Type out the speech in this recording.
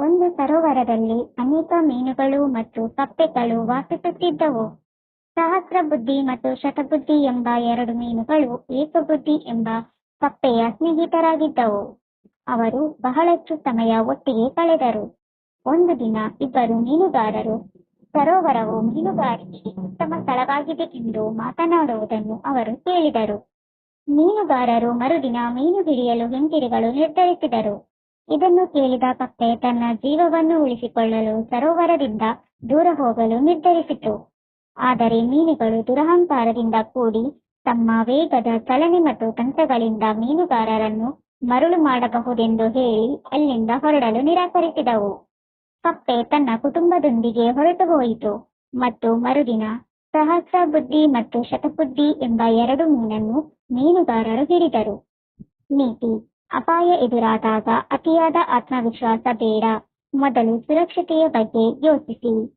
ಒಂದು ಸರೋವರದಲ್ಲಿ ಅನೇಕ ಮೀನುಗಳು ಮತ್ತು ಕಪ್ಪೆಗಳು ವಾಸಿಸುತ್ತಿದ್ದವು. ಸಹಸ್ರಬುದ್ಧಿ ಮತ್ತು ಶತಬುದ್ಧಿ ಎಂಬ ಎರಡು ಮೀನುಗಳು ಏಕಬುದ್ಧಿ ಎಂಬ ಕಪ್ಪೆಯ ಸ್ನೇಹಿತರಾಗಿದ್ದವು. ಅವರು ಬಹಳಷ್ಟು ಸಮಯ ಒಟ್ಟಿಗೆ ಕಳೆದರು. ಒಂದು ದಿನ ಇಬ್ಬರು ಮೀನುಗಾರರು, ಸರೋವರವು ಮೀನುಗಾರಿಕೆಗೆ ಉತ್ತಮ ಸ್ಥಳವಾಗಿದೆ ಎಂದು ಮಾತನಾಡುವುದನ್ನು ಅವರು ಕೇಳಿದರು. ಮೀನುಗಾರರು ಮರುದಿನ ಮೀನು ಹಿಡಿಯಲು ಹಿಂತಿರುಗಲು ನಿರ್ಧರಿಸಿದರು. ಇದನ್ನು ಕೇಳಿದ ಕಪ್ಪೆ ತನ್ನ ಜೀವವನ್ನು ಉಳಿಸಿಕೊಳ್ಳಲು ಸರೋವರದಿಂದ ದೂರ ಹೋಗಲು ನಿರ್ಧರಿಸಿತು. ಆದರೆ ಮೀನುಗಳು ದುರಹಂಕಾರದಿಂದ ಕೂಡಿ ತಮ್ಮ ವೇಗದ ಚಲನೆ ಮತ್ತು ತಂತ್ರಗಳಿಂದ ಮೀನುಗಾರರನ್ನು ಮರಳು ಮಾಡಬಹುದೆಂದು ಹೇಳಿ ಅಲ್ಲಿಂದ ಹೊರಡಲು ನಿರಾಕರಿಸಿದವು. ಕಪ್ಪೆ ತನ್ನ ಕುಟುಂಬದೊಂದಿಗೆ ಹೊರಟು ಹೋಯಿತು ಮತ್ತು ಮರುದಿನ ಸಹಸ್ರ ಬುದ್ಧಿ ಮತ್ತು ಶತಬುದ್ಧಿ ಎಂಬ ಎರಡು ಮೀನನ್ನು ಮೀನುಗಾರರು ಹಿಡಿದರು. ನೀತಿ ಅಪಾಯ ಎದುರಾದಾಗ ಅತಿಯಾದ ಆತ್ಮವಿಶ್ವಾಸ ಬೇಡ. ಮೊದಲು ಸುರಕ್ಷತೆಯ ಬಗ್ಗೆ ಯೋಚಿಸಿ.